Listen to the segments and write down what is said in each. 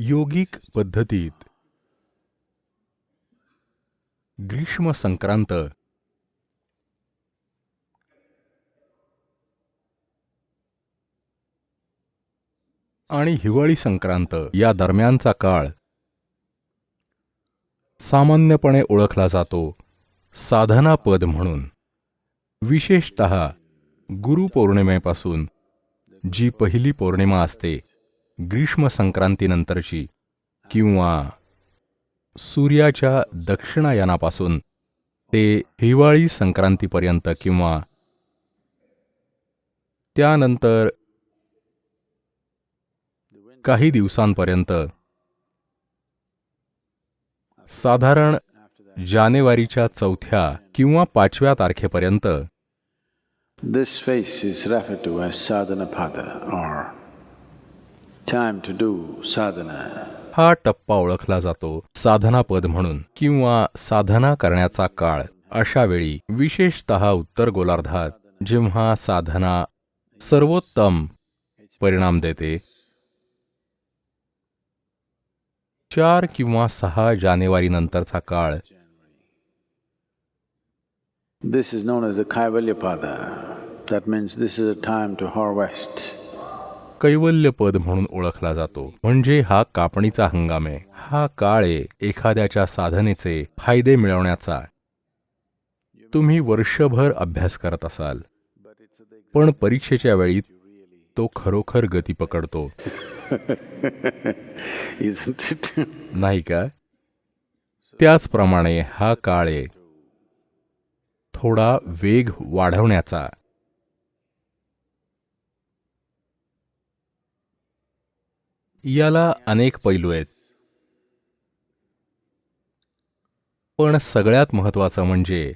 योगिक पद्धतीत. ग्रीष्म संक्रांत. आणि हिवाळी संक्रांत या दरम्यानचा काळ सामान्यपणे ओळखला जातो. साधनापद म्हणून. विशेषत गुरुपौर्णिमेपासून जी पहिली पौर्णिमा असते ग्रीष्म संक्रांतीनंतरची किंवा सूर्याच्या दक्षिणायनापासून ते हिवाळी संक्रांतीपर्यंत किंवा त्यानंतर काही दिवसांपर्यंत साधारण जानेवारीच्या चौथ्या किंवा पाचव्या तारखेपर्यंत This phase is referred to as sadhanapada or time to do sadhana. हा टप्पा ओळखला जातो साधना पद म्हणून किंवा साधना करण्याचा काळ अशा वेळी विशेषत उत्तर गोलार्धात जेव्हा साधना सर्वोत्तम परिणाम देते चार किंवा सहा जानेवारी नंतरचा काळ This is known as the Kaivalyapada. That means this is a time to harvest. कैवल्य पद म्हणून ओळखला जातो. म्हणजे हा कापणीचा हंगाम आहे. हा काळ आहे एखाद्याच्या साधनेचे फायदे मिळवण्याचा. तुम्ही वर्षभर अभ्यास करत असाल. पण परीक्षेच्या वेळी तो खरोखर गती पकडतो? नाही का? त्याचप्रमाणे हा काळ आहे. थोडा वेग वाढवण्याचा. याला अनेक पैलू आहेत. पण सगळ्यात महत्वाचं म्हणजे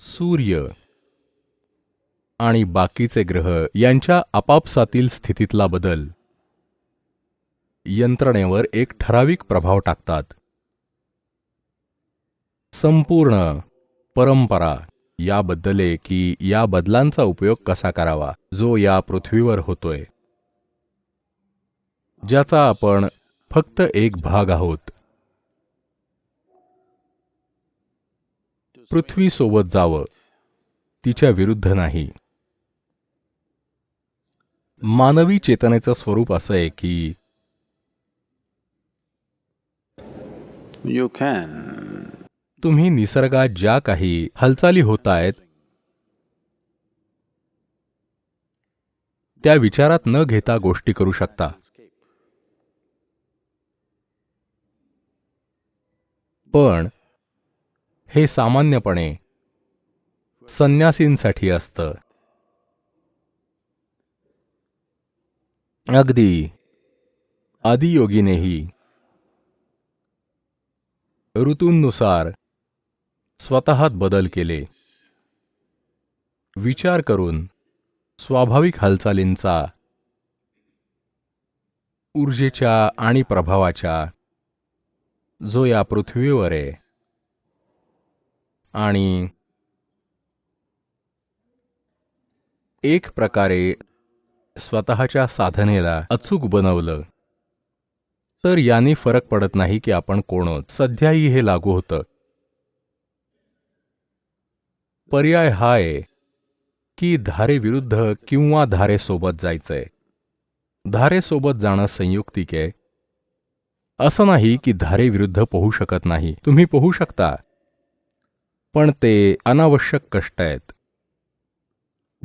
सूर्य आणि बाकीचे ग्रह यांच्या आपापसातील स्थितीतला बदल यंत्रणेवर एक ठराविक प्रभाव टाकतात. संपूर्ण परंपरा याबद्दल आहे की या बदलांचा उपयोग कसा करावा जो या पृथ्वीवर होतोय. ज्याचा आपण फक्त एक भाग आहोत. पृथ्वी सोबत जावं तिच्या विरुद्ध नाही. मानवी चेतनेचं स्वरूप असं आहे की यू कॅन तुम्ही निसर्गात ज्या काही हालचाली होत आहेत त्या विचारात न घेता गोष्टी करू शकता. पण हे सामान्यपणे संन्यासींसाठी असतं. अगदी आदियोगीनेही ऋतूंनुसार स्वतःत बदल केले. विचार करून स्वाभाविक हालचालींचा ऊर्जेच्या आणि प्रभावाच्या जो या पृथ्वीवर आहे आणि एक प्रकारे स्वतःच्या साधनेला अचूक बनवलं तर याने फरक पडत नाही की आपण कोण सध्याही हे लागू होतं. पर्याय हा आहे की धारेविरुद्ध किंवा धारेसोबत जायचंय. धारेसोबत जाणं संयुक्तिक आहे. असं नाही की धारेविरुद्ध पोहू शकत नाही. तुम्ही पोहू शकता. पण ते अनावश्यक कष्ट आहेत.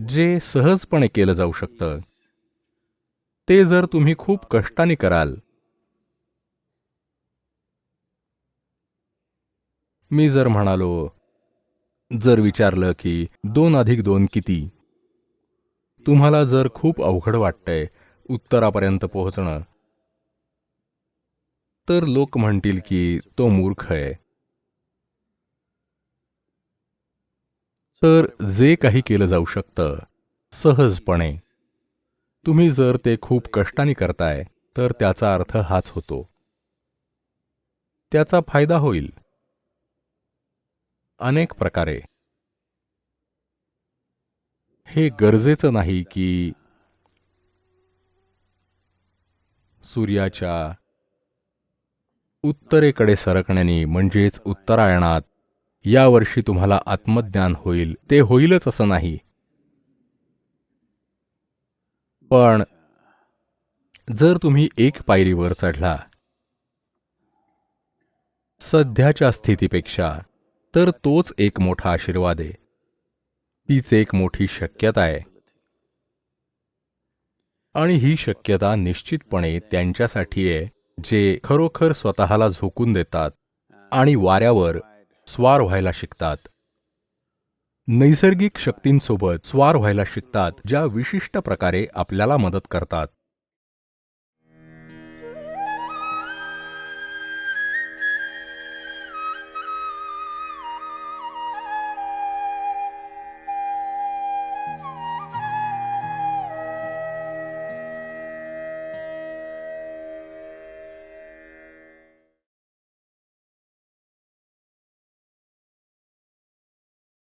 जे सहजपणे केलं जाऊ शकतं. ते जर तुम्ही खूप कष्टाने कराल. मी जर म्हणालो जर विचारलं की दोन अधिक दोन किती? तुम्हाला जर खूप अवघड वाटतंय उत्तरापर्यंत पोहोचणं तर लोक म्हणतील की तो मूर्ख आहे. तर जे काही केलं जाऊ शकतं सहजपणे. तुम्ही जर ते खूप कष्टाने करताय तर त्याचा अर्थ हाच होतो. त्याचा फायदा होईल. अनेक प्रकारे. हे गरजेचं नाही की सूर्याच्या उत्तरेकडे सरकण्याने म्हणजेच उत्तरायणात यावर्षी तुम्हाला आत्मज्ञान होईल. ते होईलच असं नाही. पण जर तुम्ही एक पायरीवर चढला सध्याच्या स्थितीपेक्षा तर तोच एक मोठा आशीर्वाद आहे. तीच एक मोठी शक्यता आहे. आणि ही शक्यता निश्चितपणे त्यांच्यासाठी आहे जे खरोखर स्वतःला झोकून देतात आणि वाऱ्यावर स्वार व्हायला शिकतात. नैसर्गिक शक्तींसोबत स्वार व्हायला शिकतात ज्या विशिष्ट प्रकारे आपल्याला मदत करतात.